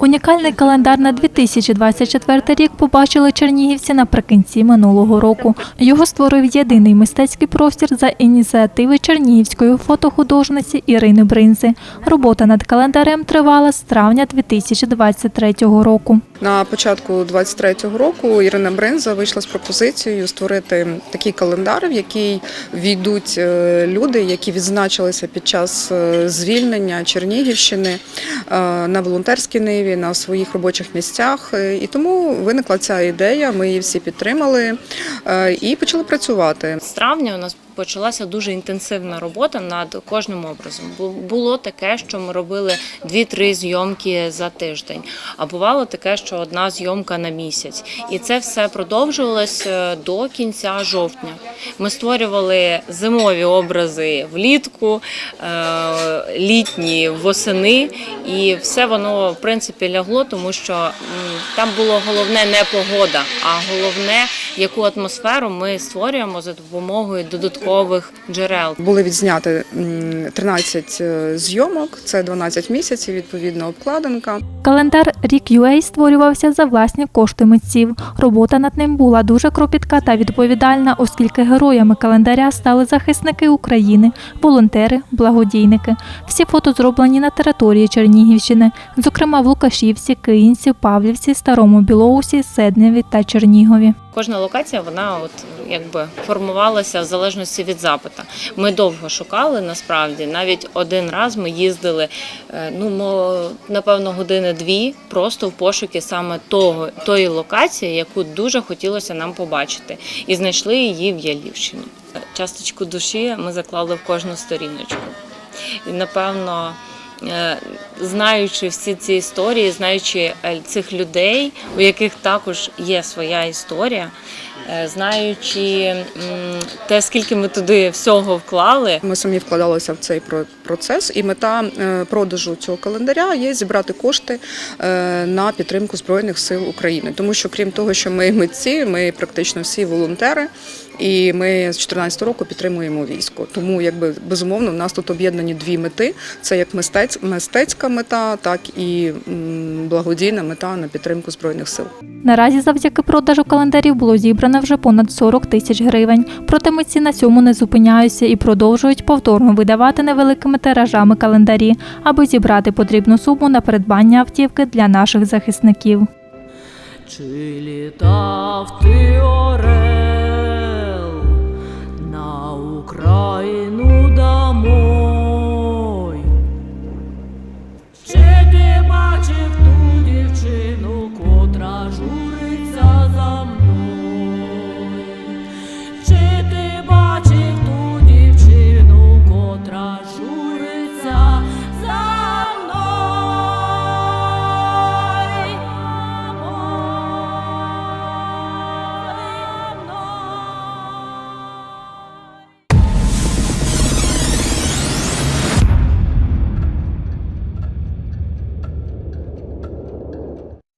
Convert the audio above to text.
Унікальний календар на 2024 рік побачили чернігівці наприкінці минулого року. Його створив єдиний мистецький простір за ініціативи чернігівської фотохудожниці Ірини Бринзи. Робота над календарем тривала з травня 2023 року. На початку 23-го року Ірина Бринза вийшла з пропозицією створити такий календар, в який війдуть е, люди, які відзначилися під час е, звільнення Чернігівщини е, на волонтерській ниві, на своїх робочих місцях. І тому виникла ця ідея. Ми її всі підтримали і почали працювати. З травня у нас почалася дуже інтенсивна робота над кожним образом. Бу- Було таке, що ми робили 2-3 зйомки за тиждень, а бувало таке, що одна зйомка на місяць. І це все продовжувалось е, до кінця жовтня. Ми створювали зимові образи влітку, е, літні восени, і все воно в принципі лягло, тому що там було головне не погода, а головне, яку атмосферу ми створюємо за допомогою додаткових джерел. Були відзняти м, 13 е, зйомок, це 12 місяців, відповідно, обкладинка. Календар Рік UA створювався за власні кошти митців. Робота над ним була дуже кропітка та відповідальна, оскільки героями календаря стали захисники України, волонтери, благодійники. Всі фото зроблені на території Чернігівщини, зокрема в Лукашівці, Київці, Павлівці, Старому Білоусі, Седневі та Чернігові. Кожна локація вона от якби формувалася в залежності від запита. Ми довго шукали насправді. Навіть один раз ми їздили е, ну напевно години дві просто в пошуки саме того тої локації, яку дуже хотілося нам побачити, і знайшли її в Ялівщині. Часточку душі ми заклали в кожну сторіночку. І напевно. е, Знаючи всі ці історії, знаючи е, цих людей, у яких також є своя історія, знаючи те, скільки ми туди всього вклали, Ми самі вкладалися в цей про- процес, і мета е, продажу цього календаря є зібрати кошти е, на підтримку збройних сил України. Тому що крім того, що ми митці, ми практично всі волонтери, і ми з 2014 року підтримуємо військо. Тому, якби безумовно, в нас тут об'єднані дві мети: це як мистець, мистецька мета, так і благодійна мета на підтримку збройних сил. Наразі завдяки продажу календарів було зібрано вже понад 40 тисяч гривень. Проте митці на цьому не зупиняються і продовжують повторно видавати невеликими тиражами календарі, аби зібрати потрібну суму на придбання автівки для наших захисників. Чи літав ти орел?